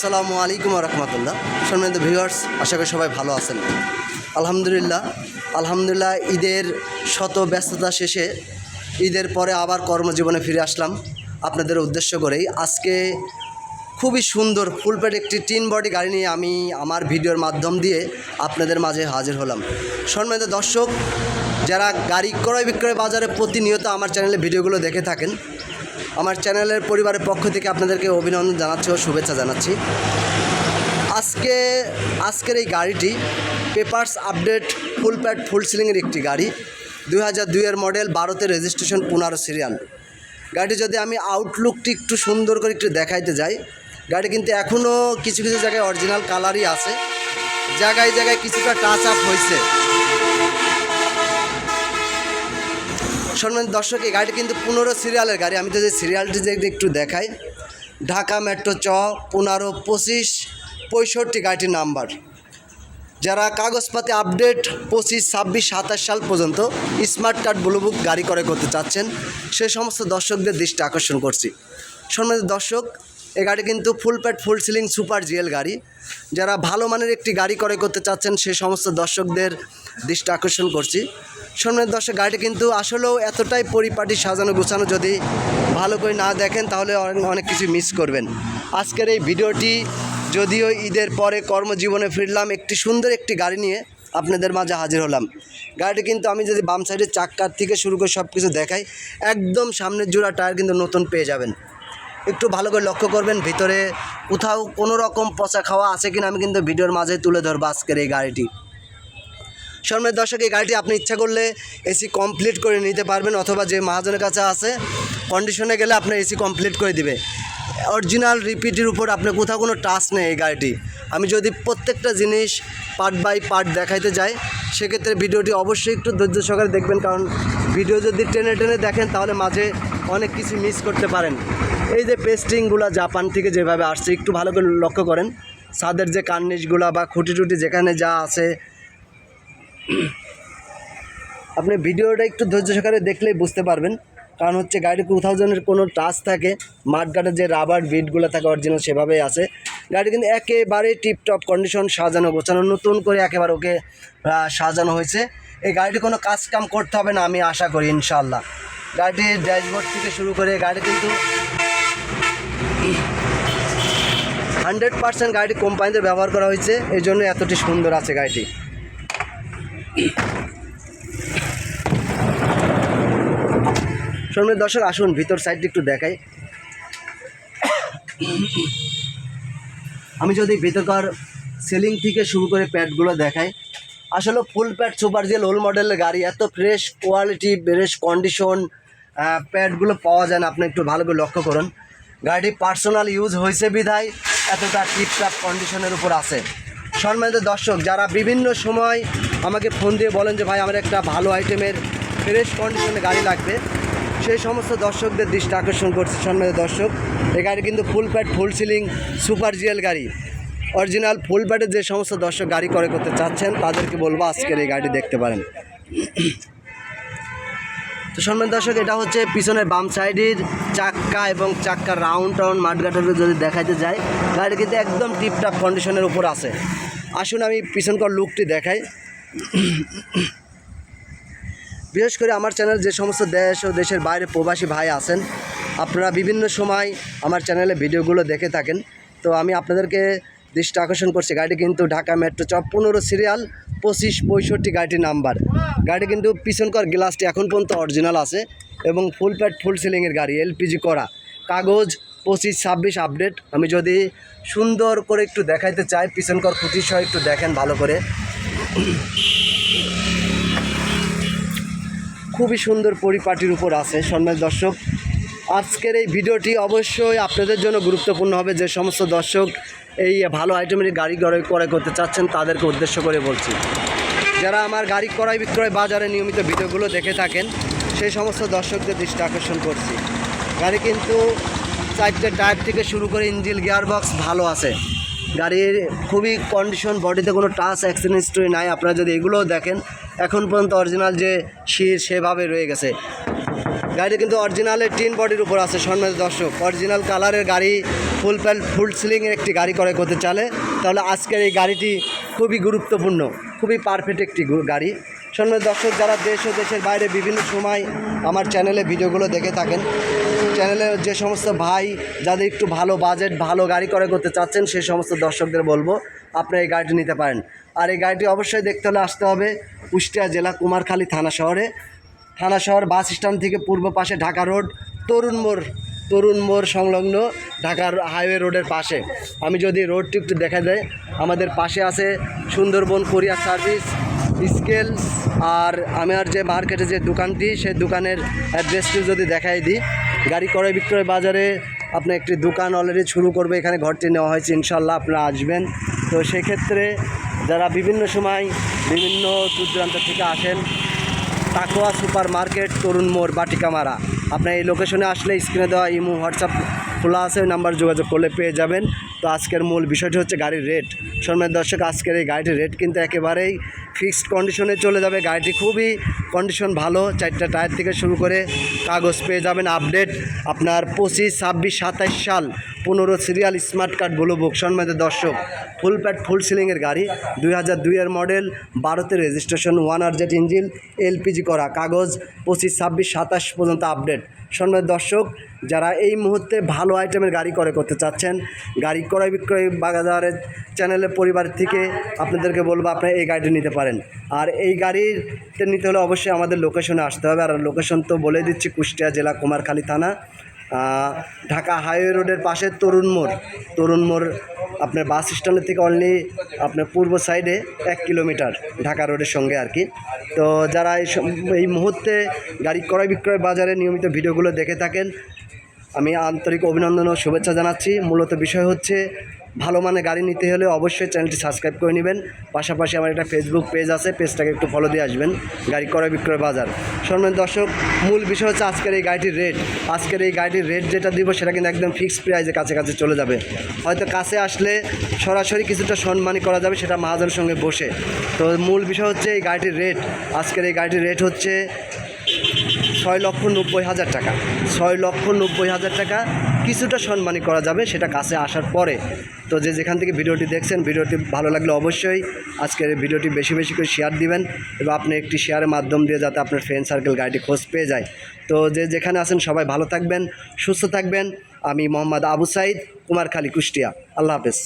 আসসালামু আলাইকুম রহমতুল্লাহ। সম্মানিত ভিউয়ার্স, আশা করি সবাই ভালো আছেন। আলহামদুলিল্লাহ আলহামদুলিল্লাহ ঈদের শত ব্যস্ততা শেষে ঈদের পরে আবার কর্মজীবনে ফিরে আসলাম। আপনাদের উদ্দেশ্য করেই আজকে খুবই সুন্দর ফুলপেট একটি টিন বডি গাড়ি নিয়ে আমি আমার ভিডিওর মাধ্যম দিয়ে আপনাদের মাঝে হাজির হলাম। সম্মানিত দর্শক, যারা গাড়ি ক্রয় বিক্রয় বাজারে প্রতিনিয়ত আমার চ্যানেলে ভিডিওগুলো দেখে থাকেন আমার চ্যানেলের পরিবারের পক্ষ থেকে আপনাদেরকে অভিনন্দন জানাচ্ছি ও শুভেচ্ছা জানাচ্ছি। আজকে, আজকের এই গাড়িটি papers update full pad, full সিলিংয়ের একটি গাড়ি। দুই হাজার দুইয়ের মডেল বারোতে রেজিস্ট্রেশন পনেরো সিরিয়াল গাড়ি যদি আমি আউটলুকটি একটু সুন্দর করে একটু দেখাইতে যাই, গাড়ি কিন্তু এখনও কিছু কিছু জায়গায় অরিজিনাল কালারই আছে। জায়গায় জায়গায় কিছুটা টাচ আপ হয়েছে সম্মানিত দর্শক, এই গাড়িটি কিন্তু পনেরো সিরিয়ালের গাড়ি। আমি তো যে সিরিয়ালটি যে একটু দেখাই। ঢাকা মেট্রো চ, পনেরো, পঁচিশ, পঁয়ষট্টি গাড়িটির নাম্বার। যারা কাগজপাতি আপডেট পঁচিশ, ছাব্বিশ, সাতাশ সাল পর্যন্ত স্মার্ট কার্ড ব্লুবুক গাড়ি করে করতে চাচ্ছেন, সে সমস্ত দর্শকদের দৃষ্টি আকর্ষণ করছি। সম্মানিত দর্শক এই গাড়ি কিন্তু full pad full ceiling super GL গাড়ি। যারা ভালো মানের একটি গাড়ি করে করতে চাচ্ছেন সে সমস্ত দর্শকদের দৃষ্টি আকর্ষণ করছি। সম্মানিত দর্শক, গাড়িটি কিন্তু আসলেও এতটাই পরিপাটি সাজানো গোছানো, যদি ভালো করে না দেখেন, তাহলে অনেক কিছু মিস করবেন। আজকের এই ভিডিওটি যদিও ঈদের পরে কর্মজীবনে ফিরলাম, একটি সুন্দর একটি গাড়ি নিয়ে আপনাদের মাঝে হাজির হলাম। গাড়িটি কিন্তু আমি যদি বাম সাইডের চাক্কার থেকে শুরু করে সব কিছু দেখাই, একদম সামনের জোড়া টায়ার কিন্তু নতুন পেয়ে যাবেন। একটু ভালো করে লক্ষ্য করবেন, ভিতরে কোথাও কোনো রকম পচা খাওয়া আছে কিনা আমি কিন্তু ভিডিওর মাঝে তুলে ধরবো আজকের এই গাড়িটি। সম্মানিত দর্শক, এই গাড়িটি আপনি ইচ্ছা করলে এসি কমপ্লিট করে নিতে পারবেন অথবা যে মহাজনের কাছে আছে কন্ডিশনে গেলে আপনার এসি কমপ্লিট করে দিবে। অরিজিনাল রিপিটের উপর আপনার কোথাও কোনো টাচ নেই এই গাড়িটি। আমি যদি প্রত্যেকটা জিনিস পার্ট বাই পার্ট দেখাইতে যাই, সেক্ষেত্রে ভিডিওটি অবশ্যই একটু ধৈর্য সহকারে দেখবেন, কারণ ভিডিও যদি টেনে টেনে দেখেন, তাহলে মাঝে অনেক কিছু মিস করতে পারেন। এই যে পেস্টিংগুলো জাপান থেকে যেভাবে আসছে, একটু ভালো করে লক্ষ্য করেন। ছাদের যে কার্নিশগুলো বা খুঁটি টুটি যেখানে যা আছে। আপনি ভিডিওটা একটু ধৈর্য সহকারে দেখলেই বুঝতে পারবেন। কারণ হচ্ছে গাড়ি কোথাও যেন কোনো টাচ থাকে, মাঠঘাটের যে রাবার বিটগুলো থাকে অরিজিনাল সেভাবেই আছে। গাড়ি কিন্তু একেবারে টিপটপ কন্ডিশন সাজানো গোছানো, নতুন করে একেবারে ওকে সাজানো হয়েছে। এই গাড়িটি কোনো কাজ কাম করতে হবে না, আমি আশা করি ইনশাল্লাহ গাড়িটির ড্যাশবোর্ড থেকে শুরু করে গাড়ি কিন্তু হান্ড্রেড পার্সেন্ট গাড়িটি কোম্পানিতে ব্যবহার করা হয়েছে। এই জন্য এতটি সুন্দর আছে গাড়িটি। শোনেন দর্শক, আসুন ভিতর সাইডটি একটু দেখাই। আমি যদি ভিতরকার সেলিং থেকে শুরু করে প্যাডগুলো দেখাই, আসলে ফুল প্যাড সুপার জেল লোল মডেলের গাড়ি, এত ফ্রেশ কোয়ালিটি ফ্রেশ কন্ডিশন প্যাডগুলো পাওয়া যায় না। আপনি একটু ভালো করে লক্ষ্য করুন। গাড়িটি পার্সোনাল ইউজ হয়েছে বিধায় এতটা টিপটাপ কন্ডিশনের উপর আছে। সম্মানিত দর্শক, যারা বিভিন্ন সময় আমাকে ফোন দিয়ে বলেন যে, ভাই, আমার একটা ভালো আইটেমের ফ্রেশ কন্ডিশনে গাড়ি লাগবে। সেই সমস্ত দর্শকদের দৃষ্টি আকর্ষণ করছে, সম্মানিত দর্শক। এই গাড়ি কিন্তু full pad full ceiling super GL গাড়ি। অরিজিনাল ফুল প্যাডের যে সমস্ত দর্শক গাড়ি করে করতে চাচ্ছেন, তাদেরকে বলব আজকের এই গাড়ি দেখতে পারেন। তো সম্মানিত দর্শক, এটা হচ্ছে পিছনের বাম সাইডের চাক্কা এবং চাক্কার রাউন্ড টাউন্ড মাঠঘাটের যদি দেখাইতে যাই গাড়ি কিন্তু একদম টিপটাপ কন্ডিশনের উপর আছে। আসুন আমি পিছনকার লুকটি দেখাই। বিশেষ করে আমার চ্যানেল যে সমস্ত দেশ ও দেশের বাইরে প্রবাসী ভাই আছেন, আপনারা বিভিন্ন সময় আমার চ্যানেলে ভিডিওগুলো দেখে থাকেন। তো আমি আপনাদেরকে দৃষ্টি আকর্ষণ করছি গাড়ি কিন্তু ঢাকা মেট্রো চপ পনেরো সিরিয়াল পঁচিশ পঁয়ষট্টি গাড়িটির নাম্বার গাড়ি কিন্তু পিছনকার গ্লাসটি এখন পর্যন্ত অরিজিনাল আছে। এবং ফুল প্যাড ফুল সিলিংয়ের গাড়ি এলপিজি করা। কাগজ পঁচিশ, ছাব্বিশ আপডেট আমি যদি সুন্দর করে একটু দেখাইতে চাই, পিছনকার খুঁটি সহ একটু দেখেন ভালো করে। খুবই সুন্দর পরিপাটির উপর আছে সম্মান দর্শক। আজকের এই ভিডিওটি অবশ্যই আপনাদের জন্য গুরুত্বপূর্ণ হবে। যে সমস্ত দর্শক এই ভালো আইটেমের গাড়ি ক্রয় ক্রয় করতে চাচ্ছেন, তাদেরকে উদ্দেশ্য করে বলছি। যারা আমার গাড়ি ক্রয় বিক্রয় বাজারে নিয়মিত ভিডিওগুলো দেখে থাকেন সেই সমস্ত দর্শকদের দৃষ্টি আকর্ষণ করছি। গাড়ি কিন্তু চারটে টায়ার থেকে শুরু করে ইঞ্জিল গিয়ারবক্স ভালো আছে। গাড়ির খুবই কন্ডিশন বডিতে কোনো টাচ অ্যাক্সিডেন্ট হিস্ট্রি নাই। আপনারা যদি এগুলোও দেখেন, এখন পর্যন্ত অরিজিনাল যে শির সেভাবে রয়ে গেছে। গাড়ি কিন্তু অরিজিনালের টিন বডির উপর আছে, সম্মানিত দর্শক। অরিজিনাল কালারের গাড়ি ফুল প্যান্ট ফুল সিলিংয়ের একটি গাড়ি করে করতে চালে তাহলে আজকের এই গাড়িটি খুবই গুরুত্বপূর্ণ, খুবই পারফেক্ট একটি গাড়ি। সম্মানিত দর্শক, যারা দেশ ও দেশের বাইরে বিভিন্ন সময় আমার চ্যানেলে ভিডিওগুলো দেখে থাকেন, চ্যানেলে যে সমস্ত ভাই যাদের একটু ভালো বাজেট ভালো গাড়ি করে করতে চাচ্ছেন, সেই সমস্ত দর্শকদের বলব আপনি এই গাড়িটি নিতে পারেন। আর এই গাড়িটি অবশ্যই দেখতে হলে আসতে হবে কুষ্টিয়া জেলা কুমারখালী থানা শহরে। থানা শহর বাস স্ট্যান্ড থেকে পূর্ব পাশে ঢাকা রোড, তরুণ মোড় তরুণ মোড় সংলগ্ন ঢাকার হাইওয়ে রোডের পাশে। আমি যদি রোডটি একটু দেখা দেয় আমাদের পাশে আছে সুন্দরবন কোরিয়ার সার্ভিস স্কেল আর আমার যে মার্কেটে যে দোকানটি সেই দোকানের অ্যাড্রেসটি যদি দেখাই দিই, গাড়ি ক্রয় বিক্রয় বাজারে আপনি একটি দোকান অলরেডি শুরু করবে, এখানে ঘরটি নেওয়া হয়েছে ইনশাল্লাহ আপনারা আসবেন। তো সেক্ষেত্রে যারা বিভিন্ন সময় বিভিন্ন দূর দূরান্ত থেকে আসেন, তাকোয়া সুপার মার্কেট তরুণ মোড়, বাটিকামারা আপনার এই লোকেশনে আসলে স্ক্রিনে দেওয়া ইমো, হোয়াটসঅ্যাপ খোলা আছে নাম্বার যোগাযোগ করলে পেয়ে যাবেন। তো আজকের মূল বিষয়টি হচ্ছে গাড়ির রেট সম্মানিত দর্শক, আজকের এই গাড়িটির রেট কিন্তু একেবারেই ফিক্সড কন্ডিশনে চলে যাবে। গাড়িটি খুবই কন্ডিশন ভালো, চারটা টায়ার থেকে শুরু করে কাগজ পেয়ে যাবেন। আপডেট আপনার পঁচিশ, ছাব্বিশ, সাতাইশ সাল, পনেরো serial smart card blue book সম্মানিত দর্শক ফুল প্যাড ফুল সিলিংয়ের গাড়ি। দুই হাজার দুইয়ের মডেল বারোতে registration one R Z engine LPG করা কাগজ। পঁচিশ, ছাব্বিশ, সাতাশ পর্যন্ত আপডেট সম্মানিত দর্শক, যারা এই মুহূর্তে ভালো আইটেমের গাড়ি করে করতে চাচ্ছেন, গাড়ি ক্রয় বিক্রয় বাজারের চ্যানেলের পরিবার থেকে আপনাদেরকে বলব, আপনারা এই গাড়িটি নিতে পারেন। আর এই গাড়িতে নিতে হলে অবশ্যই আমাদের লোকেশনে আসতে হবে। আর লোকেশন তো বলে দিচ্ছি, কুষ্টিয়া জেলা, কুমারখালী থানা। ঢাকা হাইওয়ে রোডের পাশে তরুণ মোড়। তরুণ মোড় আপনার বাস স্ট্যান্ডের থেকে অনলি আপনার পূর্ব সাইডে এক কিলোমিটার ঢাকা রোডের সঙ্গে আর কি তো যারা এই মুহূর্তে গাড়ি ক্রয় বিক্রয় বাজারে নিয়মিত ভিডিওগুলো দেখে থাকেন আমি আন্তরিক অভিনন্দন ও শুভেচ্ছা জানাচ্ছি। মূলত বিষয় হচ্ছে, ভালো মানে গাড়ি নিতে হলে অবশ্যই চ্যানেলটি সাবস্ক্রাইব করে নেবেন। পাশাপাশি আমার একটা ফেসবুক পেজ আছে পেজটাকে একটু ফলো দিয়ে আসবেন। গাড়ি ক্রয় বিক্রয় বাজার। সম্মান দর্শক, মূল বিষয় হচ্ছে আজকের এই গাড়িটির রেট আজকের এই গাড়িটির রেট যেটা দিব, সেটা কিন্তু একদম ফিক্সড প্রাইসে কাছে কাছে চলে যাবে। হয়তো কাছে আসলে সরাসরি কিছুটা সম্মানই করা যাবে, সেটা মাহাজনের সঙ্গে বসে। তো মূল বিষয় হচ্ছে এই গাড়িটির রেট আজকের এই গাড়িটির রেট হচ্ছে ছয় লক্ষ নব্বই হাজার টাকা। ছয় লক্ষ নব্বই হাজার টাকা কিছুটা সম্মানী করা যাবে সেটা কাছে আসার পরে। তো যে যেখান থেকে ভিডিওটি দেখছেন, ভিডিওটি ভালো লাগলে অবশ্যই আজকের ভিডিওটি বেশি বেশি করে শেয়ার দিবেন এবং আপনি একটি শেয়ারের মাধ্যম দিয়ে যাতে আপনার ফ্রেন্ড সার্কেল গাড়িটি খোঁজ পেয়ে যায়। তো যে যেখানে আছেন সবাই ভালো থাকবেন, সুস্থ থাকবেন। আমি মোহাম্মদ আবু সাইদ, কুমারখালী কুষ্টিয়া। আল্লাহ হাফেজ।